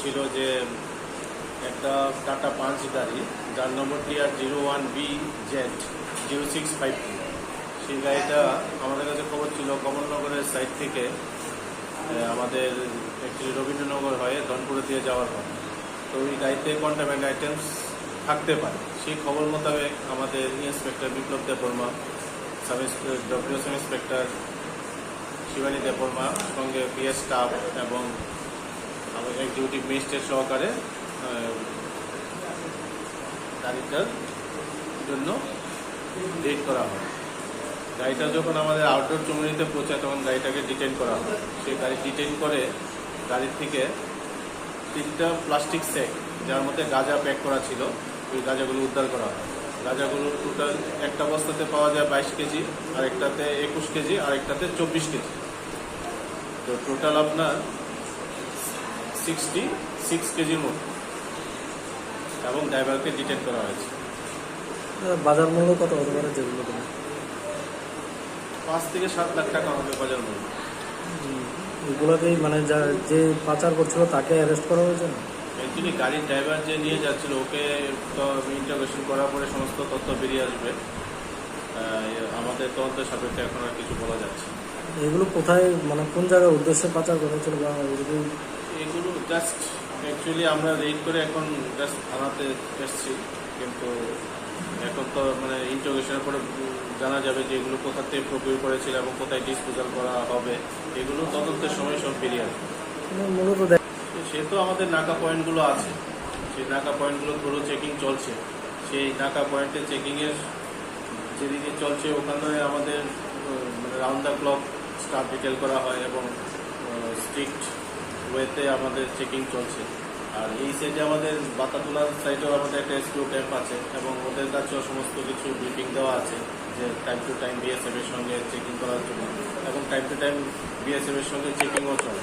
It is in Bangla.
ছিল যে, একটা টাটা পাঁচ গাড়ি, যার নম্বরটি R zero one B Z zero six five সেই গাড়িটা আমাদের কাছে খবর ছিল কমলনগরের সাইড থেকে আমাদের একটি রবীন্দ্রনগর হয়ে ধনপুরে দিয়ে যাওয়ার কথা তো ওই গাড়িতে কন্টামেন্ট আইটেমস থাকতে পারে। সেই খবর মোতাবেক আমাদের inspector Biplab Debbarma sub W sub inspector Shivani Debbarma সঙ্গে পিএস স্টাফ এবং আমাদের এক্সিকিউটিভ ম্যাজিস্ট্রেট সহকারে গাড়িটার জন্য ডেট করা হয়। গাড়িটা যখন আমাদের আউটডোর চুমুনিতে পৌঁছায়, তখন গাড়িটাকে ডিটেন করা হয়। সেই গাড়ি ডিটেন করে গাড়ির থেকে তিনটা প্লাস্টিক সেক যার মধ্যে গাঁজা প্যাক করা ছিল, ওই গাঁজাগুলো উদ্ধার করা হয়। গাঁজাগুলো টোটাল একটা বস্তাতে পাওয়া যায় বাইশ কেজি আর একটাতে একুশ কেজি আর একটাতে চব্বিশ কেজি। তো টোটাল আপনার সিক্সটি সিক্স কেজির মতো এবং ড্রাইভারকে ডিটেন করা হয়েছে। বাজার মূল্য কত হতে পারে যেগুলো পাঁচ থেকে সাত লাখ টাকা হবে বাজার মূল্য। এগুলোতেই মানে যা যে পাচার করছিল তাকে অ্যারেস্ট করা হয়েছে না? অ্যাকচুয়ালি গাড়ির ড্রাইভার যে নিয়ে যাচ্ছিল ওকে তো ইন্টারভেশন করার পরে সমস্ত তথ্য বেরিয়ে আসবে। আমাদের তদন্তের সাপেক্ষে এখন আর কিছু বলা যাচ্ছে। এগুলো কোথায় মানে কোন জায়গায় উদ্দেশ্যে পাচার করা হয়েছিল বা এরকম এগুলো জাস্ট অ্যাকচুয়ালি আমরা রেড করে এখন জাস্ট থানাতে এসেছি। কিন্তু এখন তো মানে ইন্টারভেশনের পরে জানা যাবে যে এগুলো কোথা থেকে প্রকিউর করেছিল এবং কোথায় ডিসপোজাল করা হবে। এগুলো তদন্তের সময় সব বেরিয়ে আসবে। সে তো আমাদের নাকা পয়েন্টগুলো আছে। সেই নাকা পয়েন্টগুলো পুরো চেকিং চলছে। সেই নাকা পয়েন্টে চেকিংয়ের যেদিকে চলছে ওখানে আমাদের মানে round the clock staff detail করা হয় এবং স্ট্রিক্ট ওয়েতে আমাদের চেকিং চলছে। আর এই সাইডে আমাদের বাতাতুলার সাইডেও আমাদের একটা স্কুল ক্যাম্প আছে এবং ওদের কাছেও সমস্ত কিছু ব্রিফিং দেওয়া আছে যে টাইম টু টাইম বিএসএফ এর সঙ্গে চেকিং করার জন্য। এবং টাইম টু টাইম বিএসএফ এর সঙ্গে চেকিংও চলে।